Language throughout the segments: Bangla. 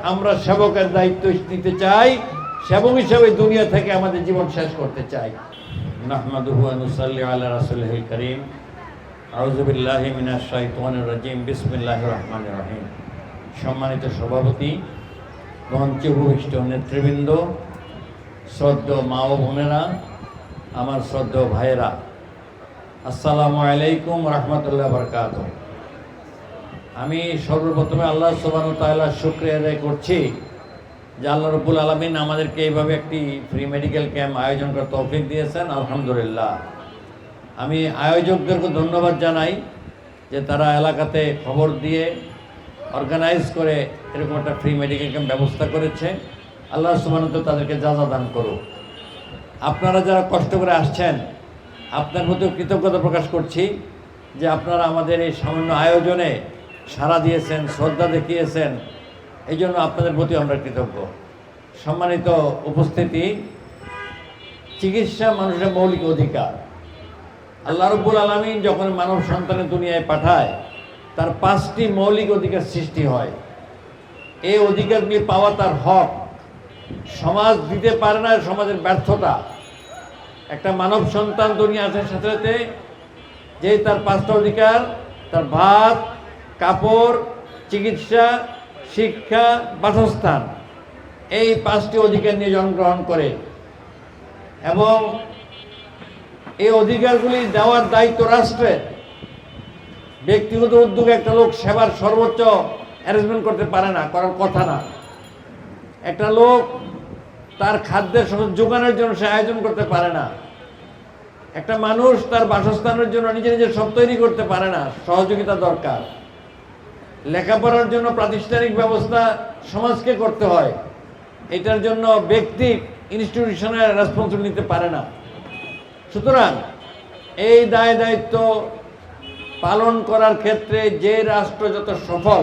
আমরা সেবকের দায়িত্ব নিতে চাই, সেবক হিসাবে দুনিয়া থেকে আমাদের জীবন শেষ করতে চাই। কারীম। রহমানির রহিম। সম্মানিত সভাপতি মঞ্চে উপবিষ্ট নেতৃবৃন্দ, শ্রদ্ধ মা ও বোনেরা, আমার শ্রদ্ধ ভাইয়েরা, আসসালামু আলাইকুম রহমতুল্লাহ বরকাতুহ। আমি সর্বপ্রথমে আল্লাহ সোবান তাল্লাহ শুক্রিয়া আদায় করছি যে আল্লাহ রবুল আলমিন আমাদেরকে এইভাবে একটি ফ্রি মেডিকেল ক্যাম্প আয়োজন করার তৌফিক দিয়েছেন, আলহামদুলিল্লাহ। আমি আয়োজকদেরকে ধন্যবাদ জানাই যে তারা এলাকাতে খবর দিয়ে অর্গানাইজ করে এরকম একটা ফ্রি মেডিকেল ক্যাম্প ব্যবস্থা করেছে। আল্লাহ সুবানত তাদেরকে যাজা দান করুক। আপনারা যারা কষ্ট করে আসছেন, আপনার প্রতিও কৃতজ্ঞতা প্রকাশ করছি যে আপনারা আমাদের এই সামান্য আয়োজনে সাড়া দিয়েছেন, শ্রদ্ধা দেখিয়েছেন এই জন্য আপনাদের প্রতি আমরা কৃতজ্ঞ। সম্মানিত উপস্থিতি, চিকিৎসা মানুষের মৌলিক অধিকার। আল্লাহ রব্বুল আলমিন যখন মানব সন্তানের দুনিয়ায় পাঠায়, তার পাঁচটি মৌলিক অধিকার সৃষ্টি হয়। এই অধিকারগুলি পাওয়া তার হক। সমাজ দিতে পারে না সমাজের ব্যর্থতা। একটা মানব সন্তান দুনিয়া আসার সাথে সাথে যে তার পাঁচটা অধিকার, তার ভাত কাপড়, চিকিৎসা, শিক্ষা, বাসস্থান এই পাঁচটি অধিকার নিয়ে জন্মগ্রহণ করে এবং এই অধিকারগুলি দেওয়ার দায়িত্ব রাষ্ট্রের। ব্যক্তিগত উদ্যোগে একটা লোক সেবার সর্বোচ্চ অ্যারেঞ্জমেন্ট করতে পারে না, করার কথা না। একটা লোক তার খাদ্যের যোগানোর জন্য সে আয়োজন করতে পারে না। একটা মানুষ তার বাসস্থানের জন্য নিজে নিজে সব তৈরি করতে পারে না, সহযোগিতা দরকার। লেখাপড়ার জন্য প্রাতিষ্ঠানিক ব্যবস্থা সমাজকে করতে হয়। এটার জন্য ব্যক্তি ইনস্টিটিউশনের রেসপন্সিবিলিটি নিতে পারে না। সুতরাং এই দায় দায়িত্ব পালন করার ক্ষেত্রে যে রাষ্ট্র যত সফল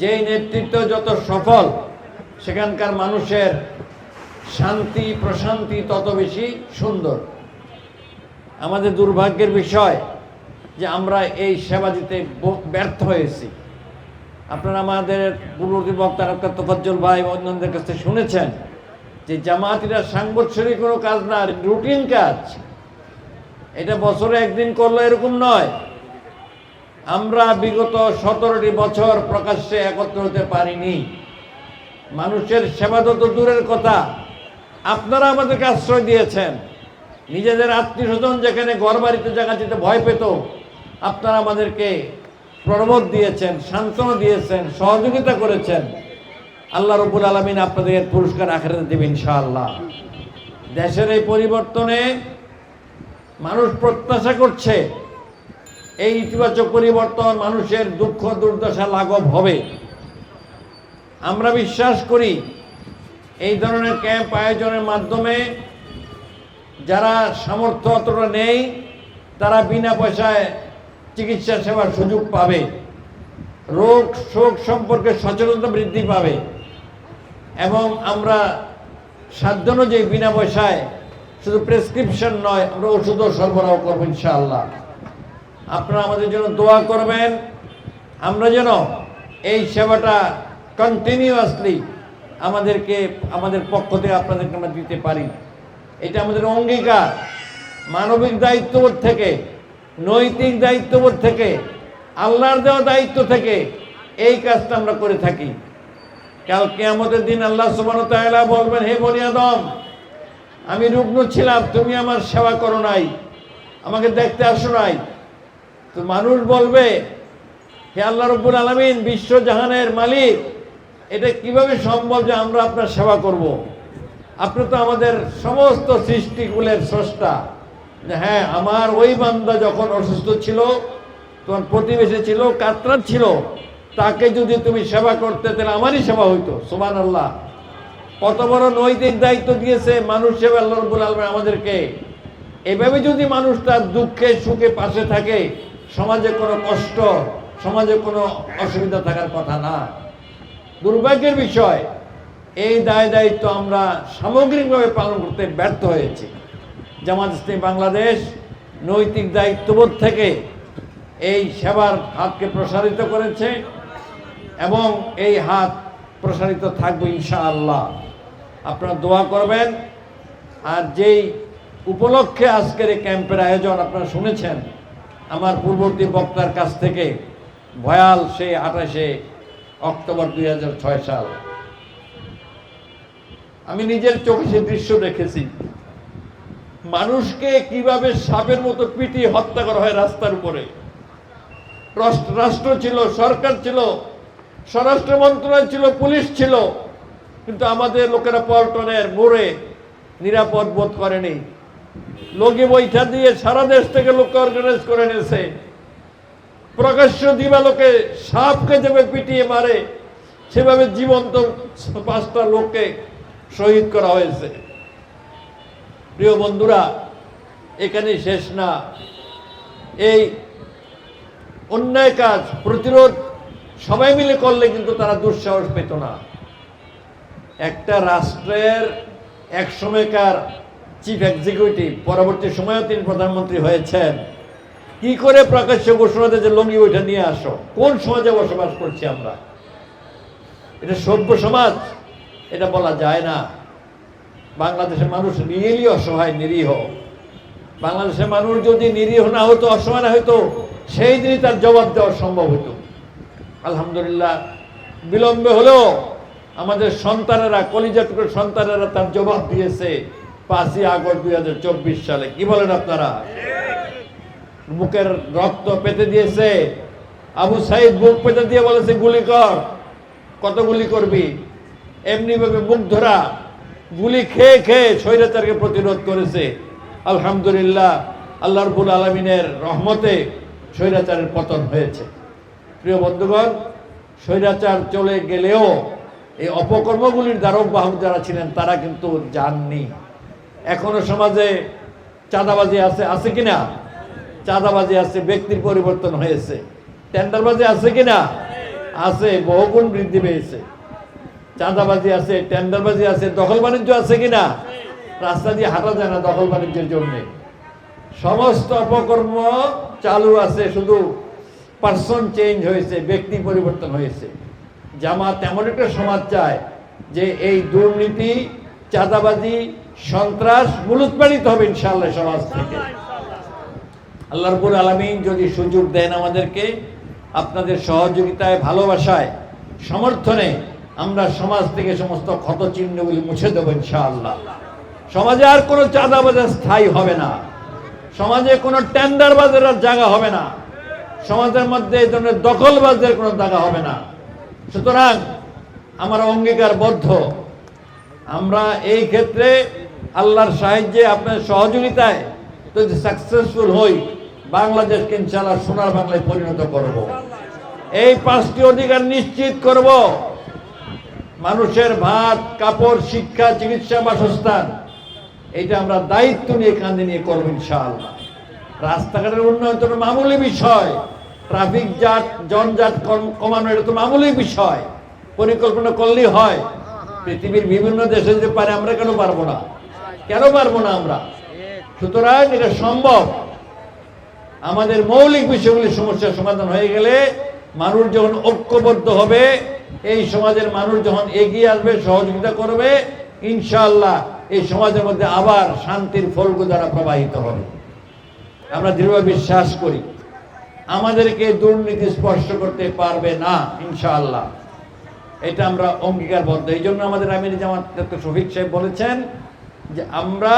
যেই নেতৃত্ব যত সফল, সেখানকার মানুষের শান্তি, প্রশান্তি তত বেশি সুন্দর। আমাদের দুর্ভাগ্যের বিষয় যে আমরা এই সেবা দিতে ব্যর্থ হয়েছি। আপনারা আমাদের পূর্ববর্তী বক্তা ডাক্তার তোফাজ্জল ভাই অন্যদের কাছ শুনেছেন যে জামাতিরা সাংগঠনিক কোনো কাজ না, রুটিন কাজ। এটা বছরে একদিন করল এরকম নয়। আমরা বিগত সতেরোটি বছর প্রকাশ্যে একত্র হতে পারিনি। মানুষের সেবা তো তো দূরের কথা। আপনারা আমাদেরকে আশ্রয় দিয়েছেন। নিজেদের আত্মীয় স্বজন যেখানে ঘর বাড়িতে জায়গা যেতে ভয় পেত, আপনারা আমাদেরকে প্রবোধ দিয়েছেন, সান্ত্বনা দিয়েছেন, সহযোগিতা করেছেন। আল্লাহ রবুল আলমিন আপনাদের পুরস্কার আখেরাতে দেবেন ইনশাআল্লাহ। দেশের এই পরিবর্তনে মানুষ প্রত্যাশা করছে, এই ইতিবাচক পরিবর্তন মানুষের দুঃখ, দুর্দশা লাঘব হবে। আমরা বিশ্বাস করি, এই ধরনের ক্যাম্প আয়োজনের মাধ্যমে যারা সামর্থ্য অতটা নেই, তারা বিনা পয়সায় চিকিৎসা সেবার সুযোগ পাবে। রোগ শোক সম্পর্কে সচেতনতা বৃদ্ধি পাবে। এবং আমরা সাধ্য অনুযায়ী বিনা পয়সায় শুধু প্রেসক্রিপশন নয়, আমরা ওষুধও সরবরাহ করব ইনশাআল্লাহ। আপনারা আমাদের জন্য দোয়া করবেন। আমরা যেন এই সেবাটা কন্টিনিউয়াসলি আমাদেরকে, আমাদের পক্ষ থেকে আপনাদেরকে আমরা দিতে পারি। এটা আমাদের অঙ্গীকার। মানবিক দায়িত্ববোধ থেকে নৈতিক দায়িত্ববোধ থেকে, আল্লাহর দেওয়া দায়িত্ব থেকে এই কাজটা আমরা করে থাকি। কাল কেয়ামতের দিন আল্লাহ সুবান তাআলা বলবেন, হে বনি আদম, আমি রুগ্ন ছিলাম, তুমি আমার সেবা করো নাই, আমাকে দেখতে আসো নাই। তো মানুষ বলবে, হে আল্লাহ রব্বুল আলমিন বিশ্বজাহানের মালিক, এটা কীভাবে সম্ভব যে আমরা আপনার সেবা করব। আপনি তো আমাদের সমস্ত সৃষ্টিকুলের স্রষ্টা। হ্যাঁ আমার ওই বান্দা যখন অসুস্থ ছিল তোমার প্রতিবেশী ছিল, কাতরাত ছিল, তাকে যদি তুমি সেবা করতে, তাহলে আমারই সেবা হইতো সুবান আল্লাহ কত বড় নৈতিক দায়িত্ব দিয়েছে মানুষ সেবা আল্লাহ রব্বুল আলমিন আমাদেরকে। এভাবে যদি মানুষ তার দুঃখে, সুখে পাশে থাকে, সমাজে কোনো কষ্ট, সমাজে কোনো অসুবিধা থাকার কথা না। দুর্ভাগ্যের বিষয়, এই দায় দায়িত্ব আমরা সামগ্রিকভাবে পালন করতে ব্যর্থ হয়েছি। জামাত ইসলামী বাংলাদেশ নৈতিক দায়িত্ববোধ থেকে এই সেবার হাতকে প্রসারিত করেছে এবং এই হাত প্রসারিত থাকব ইনশাআল্লাহ। আপনারা দোয়া করবেন। আর যেই উপলক্ষে আজকের এই ক্যাম্পের আয়োজন আপনারা শুনেছেন, আমার পূর্ববর্তী বক্তার কাছ থেকে ভয়াল সেই আঠাশে অক্টোবর দুই হাজার ছয় সাল। আমি নিজের চোখে সে দৃশ্য দেখেছি। মানুষকে কীভাবে সাপের মতো পিটিয়ে হত্যা করা হয় রাস্তার উপরে? রাষ্ট্র ছিল, সরকার ছিল, স্বরাষ্ট্র মন্ত্রণালয় ছিল, পুলিশ ছিল, কিন্তু আমাদের লোকেরা পল্টনের মোড়ে নিরাপদ বোধ করেনি। লোকে বৈঠা দিয়ে সারা দেশ থেকে লোককে অর্গানাইজ করে নিয়েছে প্রকাশ্য দিবালোকে সাপকে যেভাবে পিটিয়ে মারে, সেভাবে জীবন্ত পাঁচটা লোককে শহীদ করা হয়েছে। প্রিয় বন্ধুরা এখানে শেষ না। এই অন্যায় কাজ, প্রতিরোধ, সবাই মিলে করলে কিন্তু তারা দুঃসাহস পেত না। একটা রাষ্ট্রের এক সময়কার চিফ এক্সিকিউটিভ পরবর্তী সময়েও তিনি প্রধানমন্ত্রী হয়েছেন। কি করে প্রকাশ্য ঘোষণা যে লঙ্গি ওইটা নিয়ে আসো? কোন সমাজে বসবাস করছি আমরা? এটা সভ্য সমাজ, এটা বলা যায় না। বাংলাদেশের মানুষ রিয়েলি অসহায়, নিরীহ। বাংলাদেশের মানুষ যদি নিরীহ না হতো, অসহায় না হতো সেই দিনই তার জবাব দেওয়া সম্ভব হতো আলহামদুলিল্লাহ, বিলম্বে হলেও আমাদের সন্তানেরা কলিজাটুকুর সন্তানেরা তার জবাব দিয়েছে পাঁচই আগস্ট দুই চব্বিশ সালে। কি বলেন আপনারা? বুকের রক্ত পেতে দিয়েছে। আবু সাইদ বুক পেতে দিয়ে বলেছে, গুলি কর, কত গুলি করবি? এমনি ভাবে মুখ ধরা গুলি খেয়ে খেয়ে স্বৈরাচারকে প্রতিরোধ করেছে। আলহামদুলিল্লাহ, আল্লাহ রবুল আলমিনের রহমতে স্বৈরাচারের পতন হয়েছে। প্রিয় বন্ধুগণ, স্বৈরাচার চলে গেলেও এই অপকর্মগুলির দ্বারক বাহক যারা ছিলেন, তারা কিন্তু যাননি। এখনও সমাজে চাঁদাবাজি আছে আছে কিনা? চাঁদাবাজি আছে, ব্যক্তির পরিবর্তন হয়েছে। টেন্ডারবাজি আছে কিনা? আছে, বহুগুণ বৃদ্ধি পেয়েছে। চাঁদাবাজি আছে, টেন্ডারবাজি আছে, দখল বাণিজ্য আছে কিনা? রাস্তা দিয়ে হাঁটা যায় না দখল বাণিজ্যের জন্য। সমস্ত অপকর্ম চালু আছে, শুধু পার্সন চেঞ্জ হয়েছে, ব্যক্তি পরিবর্তন হয়েছে। জামাত এমন একটা সমাজ চায় যে এই দুর্নীতি, চাঁদাবাজি, সন্ত্রাস মূলোৎপাদিত হবে ইনশাল্লাহ সমাজ থেকে। আল্লাহরপুর আলমিন যদি সুযোগ দেন আমাদেরকে, আপনাদের সহযোগিতায়, ভালোবাসায়, সমর্থনে আমরা সমাজ থেকে সমস্ত ক্ষত চিহ্নগুলি মুছে দেবো ইনশাআল্লাহ। সমাজে আর কোনো চাঁদাবাজার স্থায়ী হবে না। সমাজে কোনো টেন্ডার বাজারের জায়গা হবে না। সমাজের মধ্যে এই ধরনের দখলবাজদের কোনো জায়গা হবে না। সুতরাং আমরা অঙ্গীকারবদ্ধ। আমরা এই ক্ষেত্রে আল্লাহর সাহায্যে আপনার সহযোগিতায় যদি সাকসেসফুল হই, বাংলাদেশকে ইনশাআল্লাহ সোনার বাংলায় পরিণত করব। এই পাঁচটি অধিকার নিশ্চিত করব। মানুষের ভাত, কাপড়, শিক্ষা, চিকিৎসা, বাসস্থান এটা আমরা দায়িত্ব নিয়ে কাঁধে নিয়ে করব ইনশাআল্লাহ। রাস্তাঘাটের উন্নয়ন তো মামুলি বিষয়। ট্রাফিক জাট জনজাট কমানো, এটা তো মামুলি বিষয়। পরিকল্পনা করলেই হয়। পৃথিবীর বিভিন্ন দেশে যে পারে, আমরা কেন পারব না? কেন পারব না আমরা? সুতরাং এটা সম্ভব। আমাদের মৌলিক বিষয়গুলি সমস্যার সমাধান হয়ে গেলে মানুষ যখন ঐক্যবদ্ধ হবে এই সমাজের মানুষ যখন এগিয়ে আসবে, সহযোগিতা করবে, ইনশাআল্লাহ এই সমাজের মধ্যে আবার শান্তির ফলগু দ্বারা প্রবাহিত হবে। আমরা দৃঢ় বিশ্বাস করি, আমাদেরকে দুর্নীতি স্পর্শ করতে পারবে না, ইনশাআল্লাহ। এটা আমরা অঙ্গীকারবদ্ধ। এই জন্য আমাদের আমির জামাত শফিক সাহেব বলেছেন যে আমরা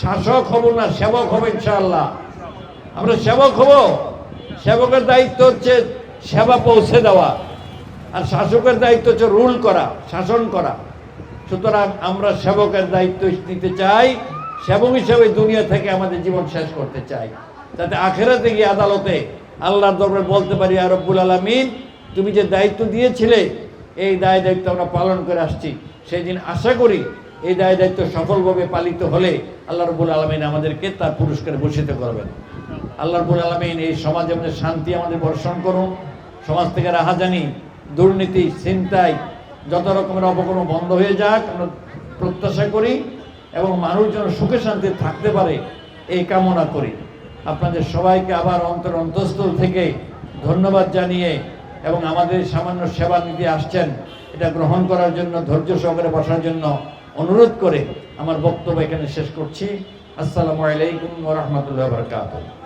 শাসক হব না, সেবক হব, ইনশাআল্লাহ। আমরা সেবক হব। সেবকের দায়িত্ব হচ্ছে সেবা পৌঁছে দেওয়া। আর শাসকের দায়িত্ব হচ্ছে রুল করা, শাসন করা। সুতরাং আমরা সেবকের দায়িত্ব নিতে চাই, সেবক হিসেবে দুনিয়া থেকে আমাদের জীবন শেষ করতে চাই। যাতে আখেরাতে গিয়ে আদালতে আল্লাহর দরবারে বলতে পারি আর রব্বুল আলমিন, তুমি যে দায়িত্ব দিয়েছিলে, এই দায় দায়িত্ব আমরা পালন করে আসছি। সেই দিন আশা করি এই দায় দায়িত্ব সফলভাবে পালিত হলে আল্লাহ রব্বুল আলমিন আমাদেরকে তার পুরস্কারে ভূষিত করবেন। আল্লাহ রব্বুল আলমিন এই সমাজে আমাদের শান্তি আমাদের বর্ষণ করুন। সমাজ থেকে রাহাজানি দুর্নীতি, ছিনতাই, যত রকমের অপকর্ম বন্ধ হয়ে যাক, আমরা প্রত্যাশা করি এবং মানুষ যেন সুখে শান্তি থাকতে পারে, এই কামনা করি। আপনাদের সবাইকে আবার অন্তর অন্তঃস্থল থেকে ধন্যবাদ জানিয়ে এবং আমাদের সামান্য সেবা নিতে আসছেন, এটা গ্রহণ করার জন্য, ধৈর্য সহকারে বসার জন্য অনুরোধ করে আমার বক্তব্য এখানে শেষ করছি। আসসালামু আলাইকুম রাহমাতুল্লাহি ওয়া বারাকাতুহু।